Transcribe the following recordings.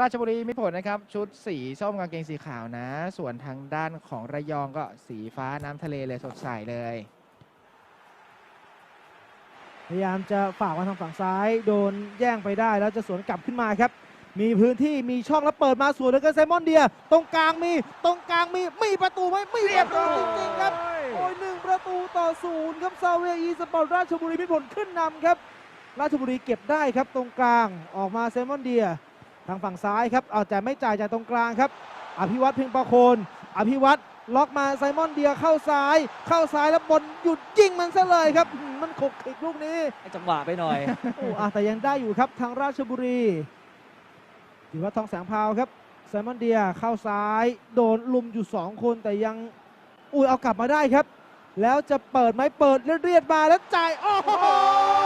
ราชบุรีมิตรผลนะครับ ชุดสีส้มกางเกงสีขาวนะ ส่วนทางด้านของระยองก็สีฟ้าน้ำทะเลเลยสดใสเลย พยายามจะฝากมาทางฝั่งซ้าย โดนแย่งไปได้แล้วจะสวนกลับขึ้นมาครับ มีพื้นที่มีช่องแล้วเปิดมาสวนแล้วก็ไซมอนเดีย ตรงกลางมีตรงกลางมีมีประตูไหมไมีประตูจริงๆครับโอ้ยหนึ่งประตูต่อศูนย์ครับซาเวียอีสปอร์ตราชบุรีมิตรผลขึ้นนำครับ ราชบุรีเก็บได้ครับตรงกลางออกมาไซมอนเดีย ทางฝั่งซ้ายครับเอาแต่ไม่จ่ายจากตรงกลางครับ อภิวัตเพียงประโคนอภิวัตล็อกมาไซมอนเดียเข้าซ้าย เข้าซ้ายแล้วบอลหยุดยิงมันซะเลยครับอืมมันขกขิกลูกนี้ให้จังหวะไปหน่อยโอ้อะแต่ยังได้อยู่ครับทางราชบุรีถือว่าทองแสงพราวครับไซมอนเดียเข้าซ้าย โดนลุมอยู่ 2 คนแต่ยังอุ้ยเอากลับมาได้ครับ แล้วจะเปิดไหมเปิดเรียดๆมาแล้วจ่ายโอ้โหสุ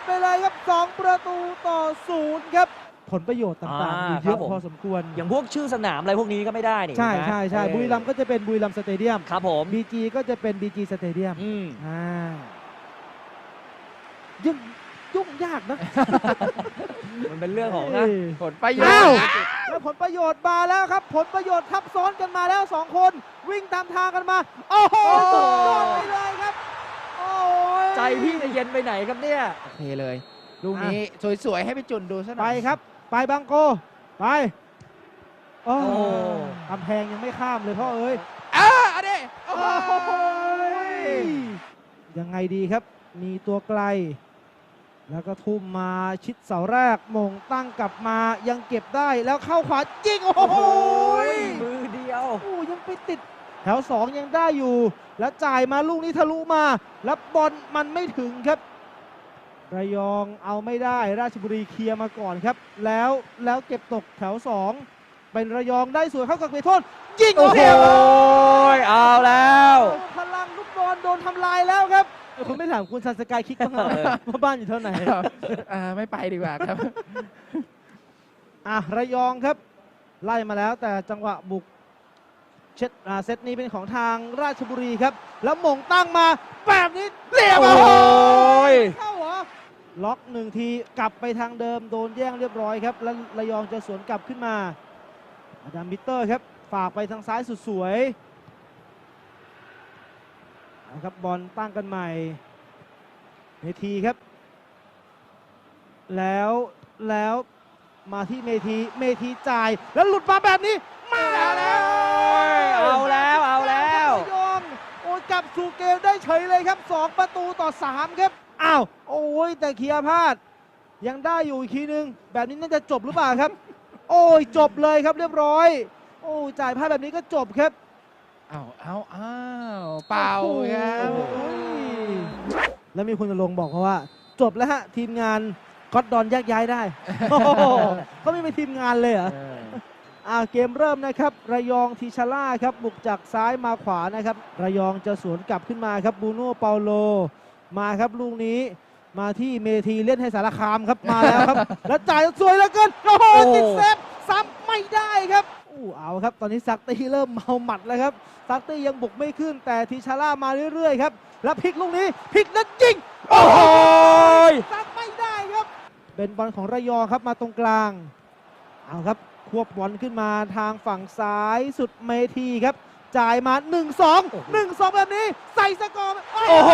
ดยอดไปเลยครับ 2 ประตูต่อศูนย์ครับ ผลประโยชน์ต่างๆอ่ามีเยครัอะบผมพอสมควร อย่างพวกชื่อสนามอะไรพวกนี้ก็ไม่ได้นี่ใช่นะใช่ใช่เออบุรีรัมย์ก็จะเป็นบุรีรัมย์สเตเดียมครับผมบีจีก็จะเป็นบีจีสเตเดียมอืมอ่ายุ่งยุ่งยากนะ มันเป็นเรื่องของเอ้นะยผลประโยอ้าวชน์แล้วผลประโยชน์มาแล้วครับ ผลประโยชน์ทับซ้อนกันมาแล้วสองคน วิ่งตามทางกันมา โอ้โหโอ้โหสุดยอดไปเลยครับโอ้ย ใจพี่จะเย็นไปไหนครับเนี่ยโอเคเลย ลูกนี้สวยๆให้ไปจุนดูซะหน่ไปอยครับ ไปบังโก ไป โอ้โอ้กำแพงยังไม่ข้ามเลยพ่อเอ้ยอ้าเอาดิโอ้โอ้โหโหยังไงดีครับ มีตัวไกล แล้วก็ทุ่มมาชิดเสาแรกมงตั้งกลับมายังเก็บได้แล้วเข้าขวายิง โอ้โอ้โหโหมือเดียว โอ้ยังไปติด แถวสองยังได้อยู่ แล้วจ่ายมาลูกนี้ทะลุมา แล้วบอลมันไม่ถึงครับ ระยองเอาไม่ได้ราชบุรีเคลียร์มาก่อนครับ แล้วแล้วเก็บตกแถวสองเป็นระยองได้สวยเข้ากับเขตโทษยิงโอ้โหเดียวเอาแล้วพลังลูกบอลโดนทำลายแล้วครับเอ้ยคุณไม่ถามคุณซันสกายคิกบ้างเหรอเออว่าบ้านอยู่เท่าไหนครับอ่าไม่ไปดีกว่าครับอะระยองครับ ไล่มาแล้วแต่จังหวะบุก เช็ดอ่าเซตนี้เป็นของทางราชบุรีครับ แล้วหมงตั้งมาแบบนี้เรียบโอ้ร้อยยเข้าเหรอล็อกหนึ่งทีกลับไปทางเดิมโดนแย่งเรียบร้อยครับ แล้วระยองจะสวนกลับขึ้นมาอาดามบิตเตอร์ครับ ฝากไปทางซ้ายสุดสวยนะครับบอลตั้งกันใหม่เมทีครับ แล้วแล้วมาที่เมทีเมทีจ่ายแล้วหลุดมาแบบนี้ สู่เกมได้เฉยเลยครับ 2 ประตูต่อ 3 ครับ อ้าว โอ้ยแต่เคลียร์พลาด ยังได้อยู่อีกทีนึง แบบนี้น่าจะจบหรือเปล่าครับ โอ้ยจบเลยครับเรียบร้อย โอ้ยจ่ายพลาดแบบนี้ก็จบครับเอาเอาอ้าวเปล่าครับโอ้โหแล้วมีคุณณรงค์บอกเขาว่า จบแล้วฮะทีมงานก็อดดอนแยกย้ายได้โอ้โหเขาไม่เป็นทีมงานเลยเหรออ่าเกมเริ่มนะครับระยองทีชาร่าครับบุกจากซ้ายมาขวานะครับระยองจะสวนกลับขึ้นมาครับบูโน่เปาโลมาครับลูกนี้ มาที่เมทีเล่นให้สารคามครับมาแล้วครับ แล้วจ่ายสวยเหลือเกินโอ้โหโอ้ติดเซฟซ้ำไม่ได้ครับอู้เอาครับ ตอนนี้ซักตี้เริ่มเมาหมัดแล้วครับซักตี้ยังบุกไม่ขึ้นแต่ทีชาร่ามาเรื่อยๆครับแล้วพลิกลูกนี้พลิกแล้วยิงโอ้โหซักไม่ได้ครับ เป็นบอลของระยองครับมาตรงกลางเอาครับ ควบบอลขึ้นมาทางฝั่งซ้ายสุดเมทีครับ จ่ายมา 1 2 1 2 แบบนี้ ใส่สกอร์โอ้โห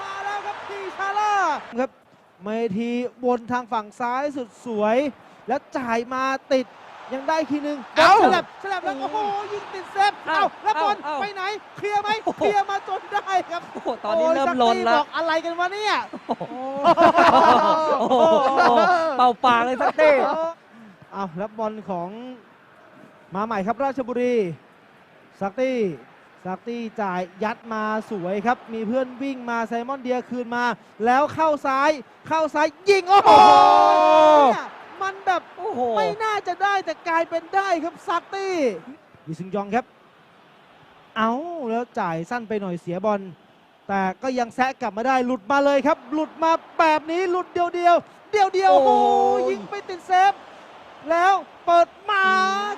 มาแล้วครับทีชาร่าครับเมทีบนทางฝั่งซ้ายสุดสวย แล้วจ่ายมาติดยังได้ทีหนึ่งเอ้าฉลับฉลับแล้วโอ้โหยิงติดเซฟเอ้าเอ้าแล้วบอลเอ้าไปไหน เคลียร์ไหมโอ้โหเคลียร์มาจนได้ครับโอ้โหตอนนี้โยเริ่มซักลนตี้แล้บวอกอะไรกันวะเนี่ยโอ้โหเป่าปากเลยสักเต้ เอาแล้วบอลของมาใหม่ครับราชบุรีซักตี้ซักตี้จ่ายยัดมาสวยครับ มีเพื่อนวิ่งมาไซมอนเดียคืนมา แล้วเข้าซ้าย เข้าซ้ายยิง โอ้โหโอ้โหเนี่ยมันแบบโอ้โหไม่น่าจะได้แต่กลายเป็นได้ครับซักตี้ยิซึงยองครับ เอาแล้วจ่ายสั้นไปหน่อยเสียบอลแต่ก็ยังแซะกลับมาได้หลุดมาเลยครับ หลุดมาแบบนี้หลุดเดียวเดียวเดียวเดียวๆโอ้โหโอ้ยยิงไปติดเซฟ แล้วเปิดมา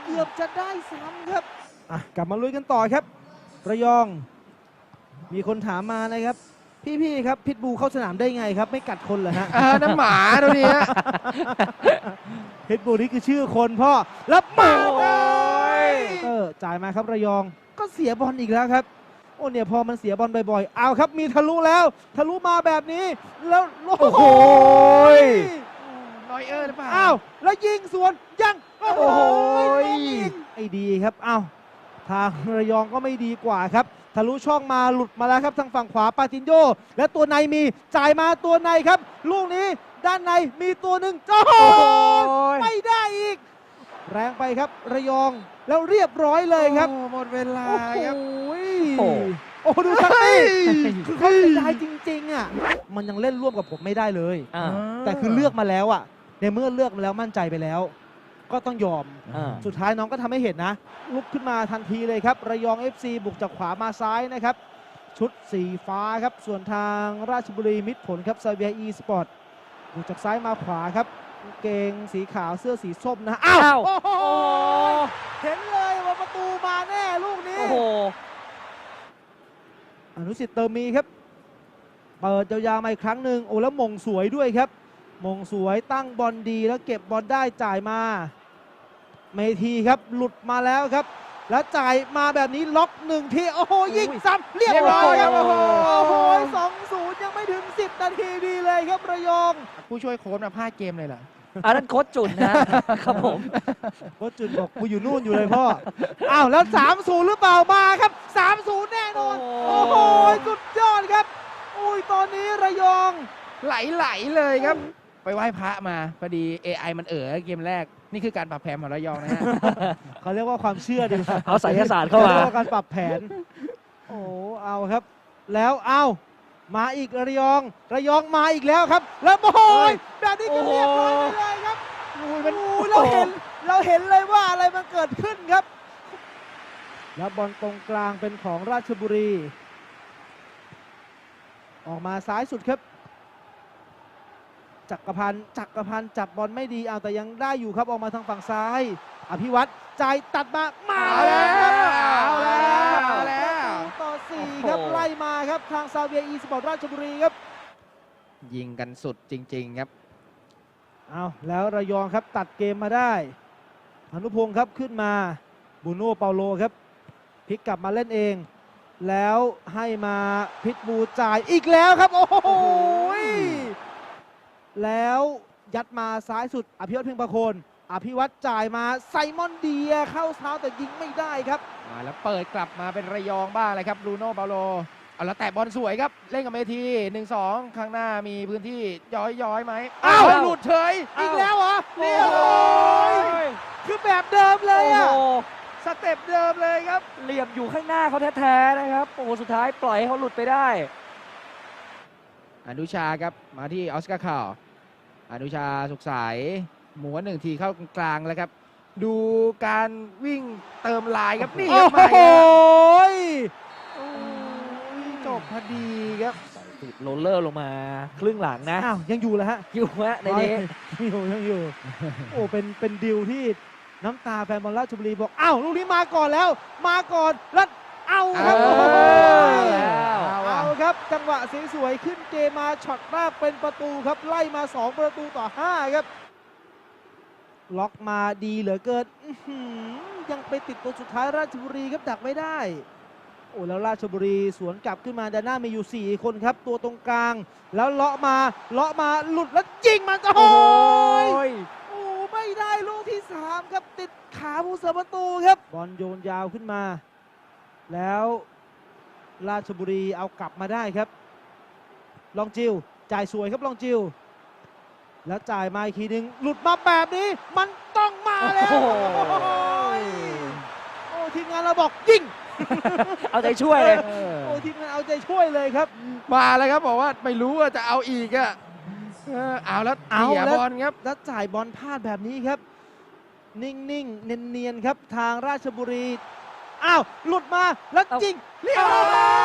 เกือบจะได้ซ้ำครับอะกลับมาลุยกันต่อครับ ระยอง มีคนถามมานะครับ พี่ๆครับพิทบูเข้าสนามได้ไงครับ ไม่กัดคนเหรอฮะ เออน้ำหมาตัวนี้ฮะพิทบูนี่คือชื่อคนพ่อแล้วมาโอ้ย เออจ่ายมาครับระยองก็เสียบอลอีกแล้วครับ โอ้เนี่ยพอมันเสียบอลบ่อยๆเอาครับมีทะลุแล้ว ทะลุมาแบบนี้ แล้วโอ้โห นอยเออร์หรือเปล่าอ้าวแล้วยิงสวนยังโอ้โหโอ้โหไอ้ดีครับอ้าวทางระยองก็ไม่ดีกว่าครับทะลุช่องมาหลุดมาแล้วครับทางฝั่งขวาปาตินโยและตัวในมีจ่ายมาตัวในครับ ลูกนี้ด้านในมีตัวหนึ่งโอ้โหโอ้ยไม่ได้อีก แรงไปครับระยองแล้วเรียบร้อยเลยครับโอ้หมดเวลาโอ้ครับโหโอ้โอ้ดูชักเฮ้นี่ยคือเขาเสียดายจริง ๆ อะ มันยังเล่นร่วมกับผมไม่ได้เลยอ่าแต่คือเลือกมาแล้วอะ ในเมื่อเลือกมาแล้วมั่นใจไปแล้ว ก็ต้องยอม อ่า สุดท้ายน้องก็ทำให้เห็นนะ ลุกขึ้นมาทันทีเลยครับ ระยอง FC บุกจากขวามาซ้ายนะครับ ชุดสีฟ้าครับ ส่วนทางราชบุรีมิตรผลครับซาเวียอีสปอร์ตบุกจากซ้ายมาขวาครับกางเกงสีขาวเสื้อสีส้มนะ อ้าวอ้าว โอ้โหโอ้เห็นเลยว่าประตูมาแน่ลูกนี้ โอ้โห อนุสิทธิ์เติมมีครับ เปิดยาวๆมาอีกครั้งหนึ่งโอ้แล้วมงสวยด้วยครับ มงสวยตั้งบอลดีแล้วเก็บบอลได้จ่ายมา เมทีครับหลุดมาแล้วครับ แล้วจ่ายมาแบบนี้ล็อกหนึ่งทีโอ้โหยิงซ้ำเรียบร้อยครับเรีโอ้ยบโหร้อยโอ้โหสองศูนย์ยังไม่ถึง 10 นาทีดีเลยครับระยอง ผู้ช่วยโค้ชมาพลาดเกมเลยเหรออันนั้นโค้ชจุนนะครับผมโค้ชจุนบอกกูอยู่นู่นอยู่เลยพ่อ อ้าวแล้ว3-0หรือเปล่ามาครับ3-0แน่นอน โอ้โอ้โหโหสุดยอดครับ อุ้ยตอนนี้ระยองไหลๆเลยครับ ไปไหว้พระมาพอดี AI มันเอ๋อเกมแรก นี่คือการปรับแผนของระยองนะฮะ เขาเรียกว่าความเชื่อดีกว่าเอาไสยศาสตร์เข้ามารียกว่าการปรับแผน โอ้เอาครับ แล้วเอามาอีกระยอง ระยองมาอีกแล้วครับ แล้วโอ้ยแบบนี้ก็เรียบร้อยไปเลยครับโอ้ยมันเราเห็นเราเห็นเลยว่าอะไรมันเกิดขึ้นครับ แล้วบอลตรงกลางเป็นของราชบุรี ออกมาซ้ายสุดครับ จักรพันธ์จักรพันธ์จับบอลไม่ดีเอาแต่ยังได้อยู่ครับออกมาทางฝั่งซ้าย อภิวัตรจ่ายตัดมามาเอาแล้วครับเอาแล้วเอาแล้วประตูต่อสี่ครับโอ้โหไล่มาครับทางซาเวียอีสปอร์ตราชบุรีครับ ยิงกันสุดจริง ๆครับเอาแล้วระยองครับตัดเกมมาได้อนุพงศ์ครับขึ้นมาบูโน่เปาโลครับพลิกกลับมาเล่นเอง แล้วให้มาพิทบูจ่ายอีกแล้วครับ โอ้โห แล้วยัดมาซ้ายสุด อภิวัตเพ่งประโคน อภิวัตจ่ายมาไซมอนเดียเข้าเท้าแต่ยิงไม่ได้ครับ มาแล้วเปิดกลับมาเป็นระยองบ้างเลยครับบรูโน่เปาโลเอาแล้วแตะบอลสวยครับ เล่นกับเมทีหนึ่งสองข้างหน้ามีพื้นที่ย้อยย้อยๆไหมอ้าวเฮ้ยหลุดเฉยอีกแล้วเหรอโอ้เรียบโหร้อยคือแบบเดิมเลยอะโอ้โหสเต็ปเดิมเลยครับ เหลี่ยมอยู่ข้างหน้าเขาแท้ๆนะครับโอ้โหสุดท้ายปล่อยให้เขาหลุดไปได้ อนุชาครับมาที่ออสการ์ข่าว อนุชาสุขใสหมุนหนึ่งทีเข้ากลางแล้วครับ ดูการวิ่งเติมลายครับนี่คโอ้รับโหมาอีกแล้วยโอ้ยจบพอดีครับติดโรลเลอร์ลงมาครึ่งหลังนะอ้าวยังอยู่แล้วฮะอยู่ฮะในนี้ยังอยู่ยังอยู่โอ้เป็นเป็นดิวที่น้ำตาแฟนบอลราชบุรีบอกอ้าวลูกนี้มาก่อนแล้ว มาก่อนแล้วเอาครับ ครับจังหวะสวยๆขึ้นเกมมาช็อตแรกเป็นประตูครับไล่มา 2 ประตูต่อ 5 ครับ ล็อกมาดีเหลือเกินอื้อหือยังไปติดตัวสุดท้ายราชบุรีครับดักไม่ได้ โอ้แล้วราชบุรีสวนกลับขึ้นมาด้านหน้ามีอยู่ 4 คนครับ ตัวตรงกลาง แล้วเลาะมาเลาะมาหลุดแล้วยิงมันโอ้โอ้โหโหโอ้ไม่ได้ลูกที่ 3 ครับติดขาผู้เสาประตูครับบอลโยนยาวขึ้นมา แล้ว ราชบุรีเอากลับมาได้ครับ ลองจิวจ่ายสวยครับลองจิว แล้วจ่ายมาอีกทีหนึงหลุดมาแบบนี้ มันต้องมาแล้วโอ้โห โอ้ทีมงานเราบอกยิงเอาใจช่วยเลยเออโอ้ทีมงานเอาใจช่วยเลยครับ มาแล้วครับบอกว่าไม่รู้ว่าจะเอาอีกอะเออเอาแล้วเอาเสียแล้ว บอลครับแล้วจ่ายบอลพลาดแบบนี้ครับ นิ่งๆ เนียนๆ ครับ ทางราชบุรี อ้าว หลุดมาแล้วเอาจริงเรียบร้อ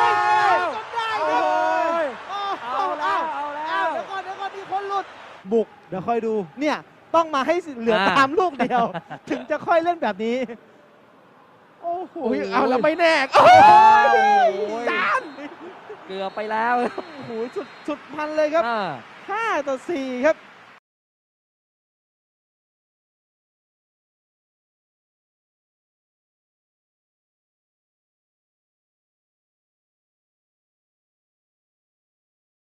ยจนได้ครับโอ้โหเอาแล้วเอาเอาแล้อ้าววเดี๋ยวก่อนเดี๋ยวก่อนมีคนหลุด บุก เดี๋ยวค่อยดู เนี่ย ต้องมาให้เหลืออ่าตามลูกเดียว ถึงจะค่อยเล่นแบบนี้ โอ้โหโอ้ยเอาแล้วไม่แน่โอ้ยจานเกือบไปแล้วโอ้โหสุดสุดพันเลยครับอ่า5ต่อ4ครับ